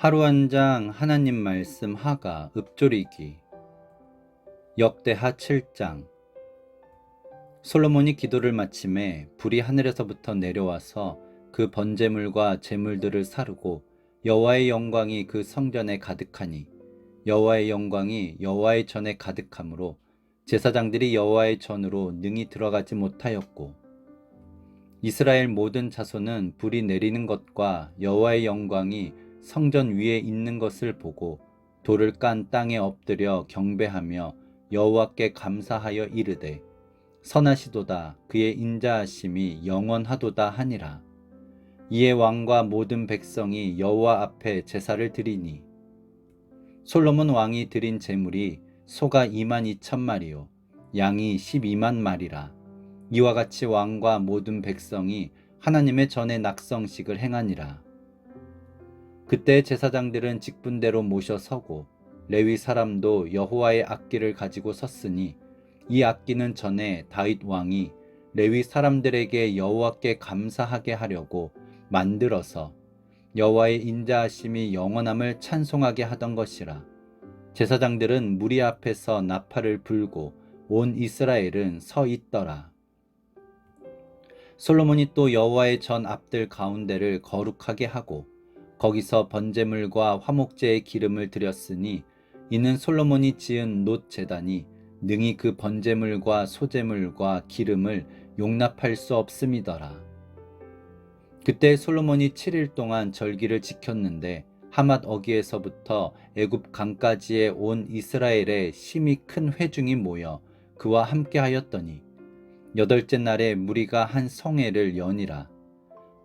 하루 한 장 하나님 말씀 하가 읍조리기. 역대하 7장. 솔로몬이 기도를 마침에 불이 하늘에서부터 내려와서 그 번제물과 제물들을 사르고 여호와의 영광이 그 성전에 가득하니 여호와의 영광이 여호와의 전에 가득하므로 제사장들이 여호와의 전으로 능히 들어가지 못하였고 이스라엘 모든 자손은 불이 내리는 것과 여호와의 영광이 성전 위에 있는 것을 보고 돌을 깐 땅에 엎드려 경배하며 여호와께 감사하여 이르되 선하시도다. 그의 인자하심이 영원하도다 하니라. 이에 왕과 모든 백성이 여호와 앞에 제사를 드리니. 솔로몬 왕이 드린 제물이 소가 2만 2천 마리요 양이 12만 마리라. 이와 같이 왕과 모든 백성이 하나님의 전에 낙성식을 행하니라 그때 제사장들은 직분대로 모셔 서고 레위 사람도 여호와의 악기를 가지고 섰으니 이 악기는 전에 다윗 왕이 레위 사람들에게 여호와께 감사하게 하려고 만들어서 여호와의 인자하심이 영원함을 찬송하게 하던 것이라. 제사장들은 무리 앞에서 나팔을 불고 온 이스라엘은 서 있더라. 솔로몬이 또 여호와의 전 앞들 가운데를 거룩하게 하고 거기서 번제물과 화목제의 기름을 드렸으니 이는 솔로몬이 지은 놋 제단이 능히 그 번제물과 소제물과 기름을 용납할 수 없음이더라. 그때 솔로몬이 7일 동안 절기를 지켰는데 하맛 어기에서부터 애굽 강까지의 온 이스라엘에 심히 큰 회중이 모여 그와 함께 하였더니 여덟째 날에 무리가 한 성회를 연이라.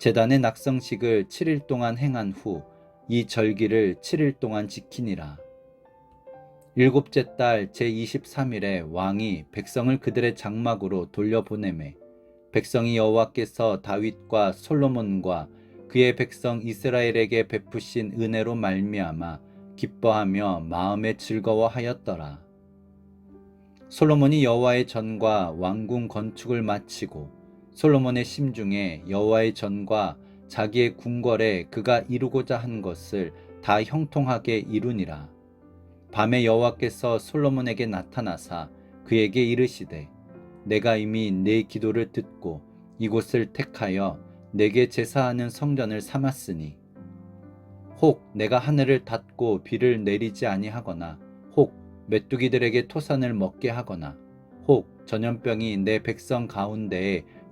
제단의 낙성식을 7일 동안 행한 후 이 절기를 7일 동안 지키니라. 일곱째 달 제23일에 왕이 백성을 그들의 장막으로 돌려보내매 백성이 여호와께서 다윗과 솔로몬과 그의 백성 이스라엘에게 베푸신 은혜로 말미암아 기뻐하며 마음에 즐거워하였더라. 솔로몬이 여호와의 전과 왕궁 건축을 마치고 솔로몬의 심중에 여호와의 전과 자기의 궁궐에 그가 이루고자 한 것을 다 형통하게 이루니라. 밤에 여호와께서 솔로몬에게 나타나사 그에게 이르시되 내가 이미 내 기도를 듣고 이곳을 택하여 내게 제사하는 성전을 삼았으니 혹 내가 하늘을 닫고 비를 내리지 아니하거나 혹 메뚜기들에게 토산을 먹게 하거나 혹 전염병이 내 백성 가운데에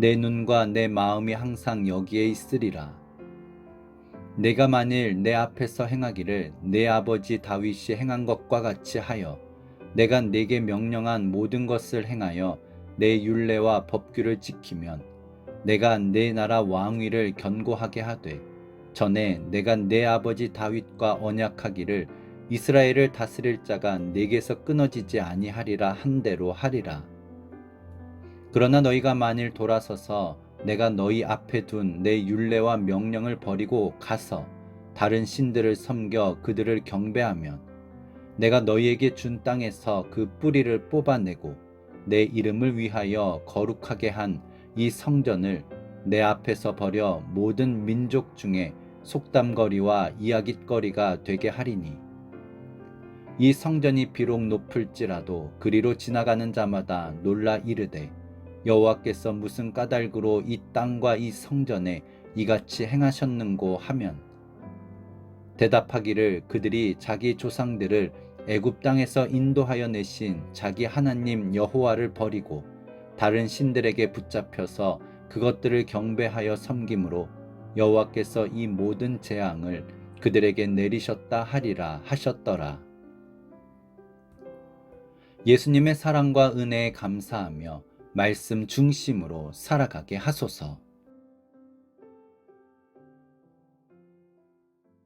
내 눈과 내 마음이 항상 여기에 있으리라. 내가 만일 내 앞에서 행하기를 내 아버지 다윗이 행한 것과 같이 하여 내가 내게 명령한 모든 것을 행하여 내 율례와 법규를 지키면 내가 내 나라 왕위를 견고하게 하되 전에 내가 내 아버지 다윗과 언약하기를 이스라엘을 다스릴 자가 내게서 끊어지지 아니하리라 한 대로 하리라. 그러나 너희가 만일 돌아서서 내가 너희 앞에 둔 내 율례와 명령을 버리고 가서 다른 신들을 섬겨 그들을 경배하면 내가 너희에게 준 땅에서 그 뿌리를 뽑아내고 내 이름을 위하여 거룩하게 한 이 성전을 내 앞에서 버려 모든 민족 중에 속담거리와 이야깃거리가 되게 하리니. 이 성전이 비록 높을지라도 그리로 지나가는 자마다 놀라 이르되 여호와께서 무슨 까닭으로 이 땅과 이 성전에 이같이 행하셨는고 하면 대답하기를 그들이 자기 조상들을 애굽 땅에서 인도하여 내신 자기 하나님 여호와를 버리고 다른 신들에게 붙잡혀서 그것들을 경배하여 섬김으로 여호와께서 이 모든 재앙을 그들에게 내리셨다 하리라 하셨더라. 예수님의 사랑과 은혜에 감사하며 말씀 중심으로 살아가게 하소서.